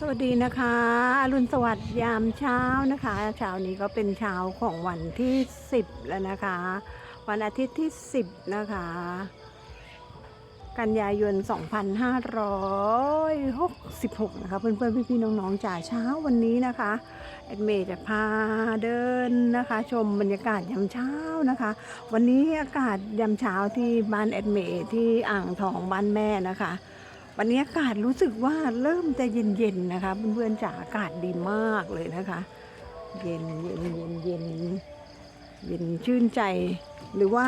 สวัสดีนะคะอรุณสวัสดิ์ยามเช้านะคะเช้านี้ก็เป็นเช้าของวันที่ 10 แล้วนะคะ วันอาทิตย์ที่ 10 นะคะ กันยายน 2566 นะคะ เพื่อนๆ พี่ๆ น้องๆจ่าเช้าวันนี้นะคะแอดเมย์จะพาเดินนะคะ ชมบรรยากาศยามเช้านะคะ วันนี้อากาศยามเช้าที่บ้านแอดเมย์ที่อ่างทองบ้านแม่นะคะ วันนี้อากาศรู้สึกว่าเริ่มจะเย็นๆนะคะเพื่อนๆจ๋าอากาศดีมากเลยนะคะ เย็นเย็นเย็นเย็นเย็นชื่นใจ หรือว่า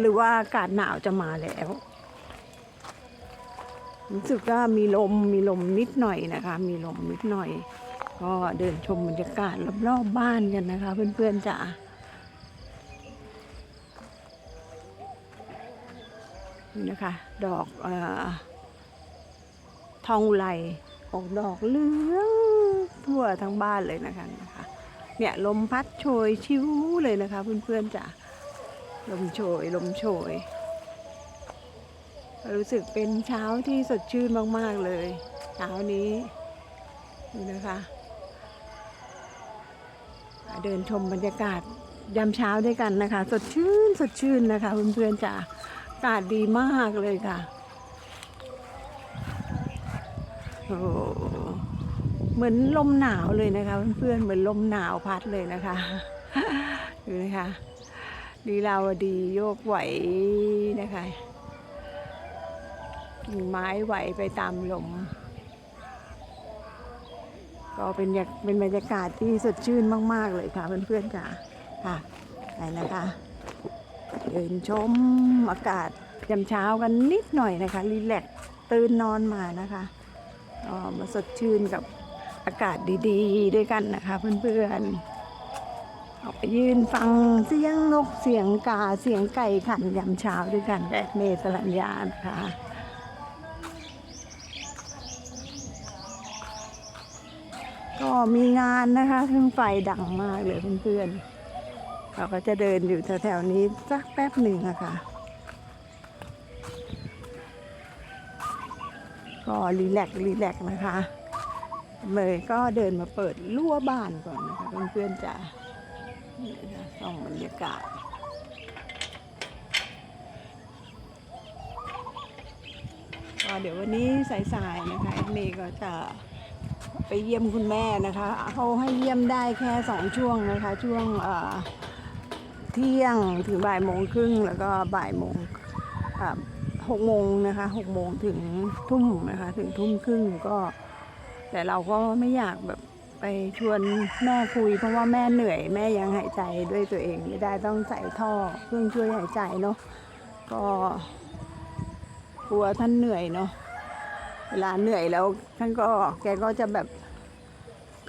หรือว่าอากาศหนาวจะมาแล้ว รู้สึกว่ามีลมมีลมนิดหน่อยนะคะ มีลมนิดหน่อย ก็เดินชมบรรยากาศรอบๆบ้านกันนะคะ เพื่อนๆจ๋านี่นะคะ ดอกออ ทองอุไรออกดอกเหลืองทั่วทั้งบ้านเลยนะคะนะคะเนี่ยลมพัดโชยชิวเลยนะคะ เพื่อนๆจ้ะลมโชยลมโชย รู้สึกเป็นเช้าที่สดชื่นมากๆเลยเช้านี้นี่นะคะเดินชมบรรยากาศยามเช้าด้วยกันนะคะ สดชื่นสดชื่นนะคะเพื่อนๆจ้ะอากาศดีมากเลยค่ะ โอ้เหมือนลมหนาวเลยนะคะ เพื่อนๆเหมือนลมหนาวพัดเลยนะคะดูนะคะดีลาวดีโยกไหวนะคะกิ่งไม้ไหวไปตามลมก็เป็นเป็นบรรยากาศที่สดชื่นมาก ๆ เลยค่ะเพื่อนๆค่ะค่ะไปนะคะเดินชมอากาศยามเช้ากันนิดหน่อยนะคะรีแลกตื่นนอนมานะคะ มาสดชื่นกับอากาศดีๆ ด้วยกันนะคะเพื่อนๆออกไปยืนฟังเสียงนกเสียงกาเสียงไก่ขันยามเช้าด้วยกันแอดเมสรัญญานะคะก็มีงานนะคะเครื่งไฟดังมากเลยเพื่อนๆเราก็จะเดินอยู่แถวๆนี้สักแป๊บหนึ่งอะค่ะ ก็รีแลกรีแลกนะคะเมยก็เดินมาเปิดรั้วบ้านก่อนนะคะเพื่อนๆจะจะส่องบรรยากาศก็เดี๋ยววันนี้สายๆนะคะเมย์ก็จะไปเยี่ยมคุณแม่นะคะเขาให้เยี่ยมได้แค่สองช่วงนะคะ ช่วงเที่ยงถึงบ่ายโมงครึ่งแล้วก็บ่ายโมง หกโมงนะคะหกโมงถึงทุ่มนะคะ ถึงทุ่มครึ่งก็ แต่เราก็ไม่อยากแบบไปชวนแม่คุย เพราะว่าแม่เหนื่อยแม่ยังหายใจด้วยตัวเองไม่ได้ต้องใส่ท่อเครื่องช่วยหายใจเนาะก็กลัวท่านเหนื่อยเนาะเวลาเหนื่อยแล้วท่านก็แกก็จะแบบ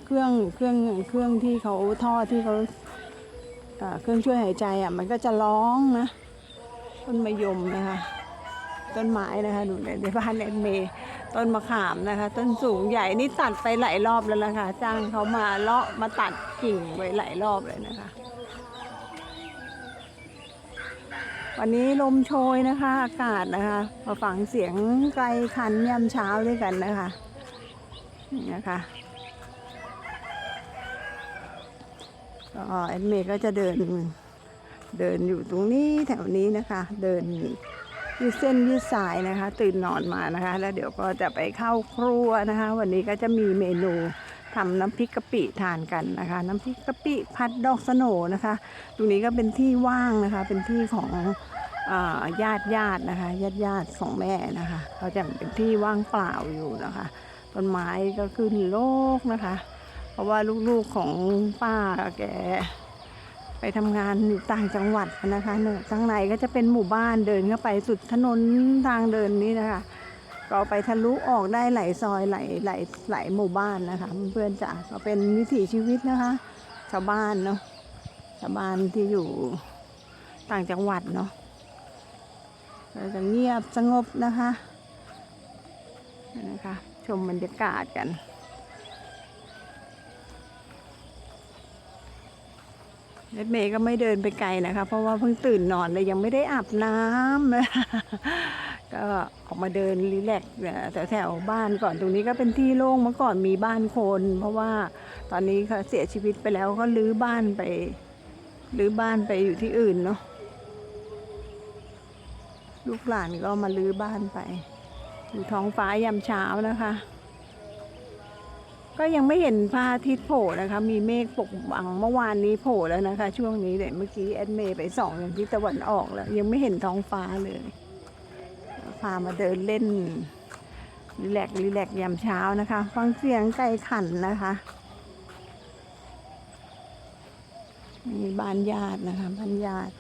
เครื่องเครื่องเครื่องที่เขาท่อที่เขาเครื่องช่วยหายใจอะมันก็จะร้องนะต้นมะยมนะคะ ต้นไม้นะคะดูในในบ้านแอนเมย์ต้นมะขามนะคะ ต้นสูงใหญ่นี่ตัดไปหลายรอบแล้วนะคะจ้างเขามาเลาะมาตัดกิ่งไว้หลายรอบเลยนะคะ วันนี้ลมโชยนะคะ อากาศนะคะมาฟังเสียงไกลคันยามเช้าด้วยกันนะคะนี่นะคะก็แอนเมย์ก็จะเดินเดินอยู่ตรงนี้แถวนี้นะคะ เดิน ยืดเส้นยืดสายนะคะ ตื่นนอนมานะคะ แล้วเดี๋ยวก็จะไปเข้าครัวนะคะ วันนี้ก็จะมีเมนูทำน้ำพริกกะปิทานกันนะคะ น้ำพริกกะปิผัดดอกสโนนะคะ ตรงนี้ก็เป็นที่ว่างนะคะ เป็นที่ของญาติญาตินะคะญาติญาติของแม่นะคะเขาจะเป็นที่ว่างเปล่าอยู่นะคะต้นไม้ก็ขึ้นโลกนะคะ เพราะว่าลูกๆของป้าแก ไปทำงานอยู่ต่างจังหวัดนะคะเนี่ยข้างในก็จะเป็นหมู่บ้านเดินเข้าไปสุดถนนทางเดินนี้นะคะก็ไปทะลุออกได้หลายซอยหลายหลายหลายหมู่บ้านนะคะเพื่อนจ๋าก็เป็นวิถีชีวิตนะคะ ชาวบ้านเนาะชาวบ้านที่อยู่ต่างจังหวัดเนาะก็จะเงียบสงบนะคะนะคะ ชมบรรยากาศกัน รถเมย์ก็ไม่เดินไปไกลนะคะ เพราะว่าเพิ่งตื่นนอนเลยยังไม่ได้อาบน้ำก็ก็ออกมาเดินรีแลกแถวแถวๆบ้านก่อนตรงนี้ก็เป็นที่โล่งเมื่อก่อนมีบ้านคน เพราะว่าตอนนี้เขาเสียชีวิตไปแล้วก็ลื้อบ้านไปลื้อบ้านไปอยู่ที่อื่นเนาะลูกหลานก็มาลื้อบ้านไปดูท้องฟ้ายามเช้านะคะ ก็ยังไม่เห็นพระอาทิตย์โผล่นะคะ มีเมฆปกบังเมื่อวานนี้โผล่แล้วนะคะ ช่วงนี้แต่เมื่อกี้แอดเมย์ไปส่องอย่างที่ตะวันออกแล้ว ยังไม่เห็นท้องฟ้าเลยพามาเดินเล่นรีแลกซ์รีแลกซ์ยามเช้านะคะ ฟังเสียงไก่ขันนะคะมีบ้านญาตินะคะบ้านญาติ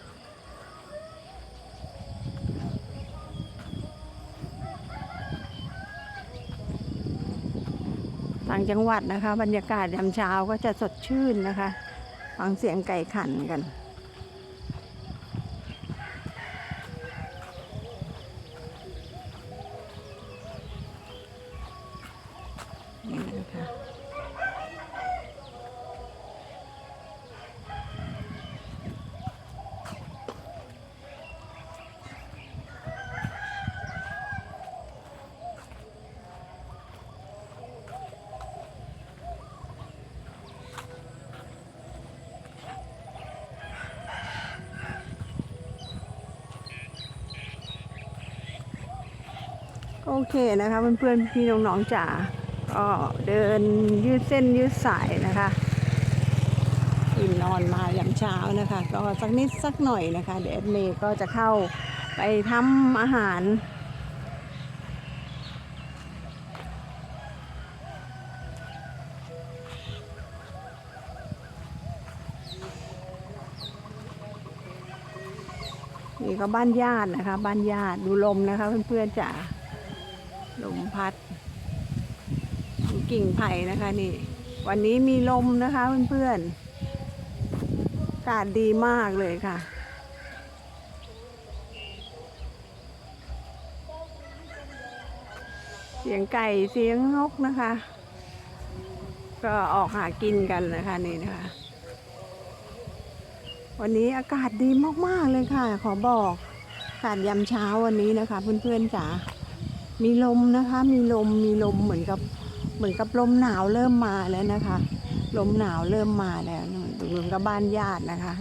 ต่างจังหวัดนะคะ บรรยากาศยามเช้าก็จะสดชื่นนะคะ ฟังเสียงไก่ขันกันนะคะ โอเคนะคะเพื่อนๆพี่น้องๆจ๋าก็เดินยืดเส้นยืดสายนะคะตื่นนอนมายามเช้านะคะ ก็สักนิดสักหน่อยนะคะเดี๋ยวแอดเมย์ก็จะเข้าไปทำอาหารนี่ก็บ้านญาตินะคะ บ้านญาติดูลมนะคะ เพื่อนๆจ๋า พัดกิ่งไผ่นะคะนี่ วันนี้มีลมนะคะเพื่อนๆอากาศดีมากเลยค่ะ เสียงไก่เสียงนกนะคะ ก็ออกหากินกันนะคะนี่นะคะ วันนี้อากาศดีมากๆเลยค่ะ ขอบอกอากาศยามเช้าวันนี้นะคะ เพื่อนๆจ๋า มีลมนะคะ มีลม มีลมเหมือนกับเหมือนกับลมหนาวเริ่มมาแล้วนะคะ ลมหนาวเริ่มมาแล้วเหมือนกับบ้านญาตินะคะ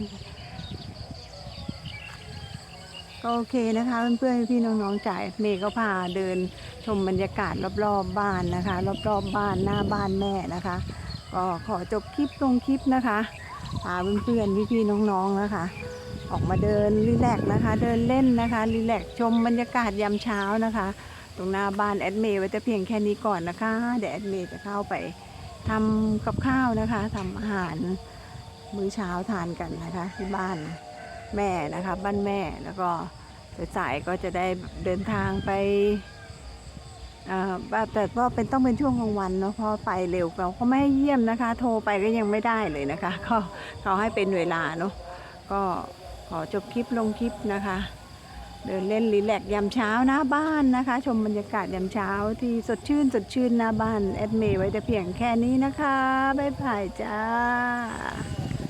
ก็โอเคนะคะเพื่อนๆพี่น้องๆจ่ายเมย์ก็พาเดินชมบรรยากาศรอบๆบบ้านนะคะ รอบๆบ้านหน้าบ้านแม่นะคะ ก็ขอจบคลิปลงคลิปนะคะพาเพื่อนๆพี่ๆน้องๆนะคะ ออกมาเดินรีแลกซ์นะคะ เดินเล่นนะคะรีแลกซ์ชมบรรยากาศยามเช้านะคะ ตรงหน้าบ้านแอดเมย์ไว้แต่เพียงแค่นี้ก่อนนะคะ เดี๋ยวแอดเมย์จะเข้าไปทำกับข้าวนะคะทำอาหารมื้อเช้าทานกันนะคะ ที่บ้านแม่นะคะ บ้านแม่แล้วก็สายก็จะได้เดินทางไปอ่อแบบแต่ว่าเป็นต้องเป็นช่วงกลางวันเนาะเพราะไปเร็วเราก็ไม่ให้เยี่ยมนะคะ โทรไปก็ยังไม่ได้เลยนะคะ ก็เขาให้เป็นเวลาเนาะก็ขอจบคลิปลงคลิปนะคะ เดินเล่นรีแลกยามเช้าหน้าบ้านนะคะ ชมบรรยากาศยามเช้าที่สดชื่นสดชื่นหน้าบ้านแอดเมย์ไว้แต่เพียงแค่นี้นะคะ บ๊ายบายจ้า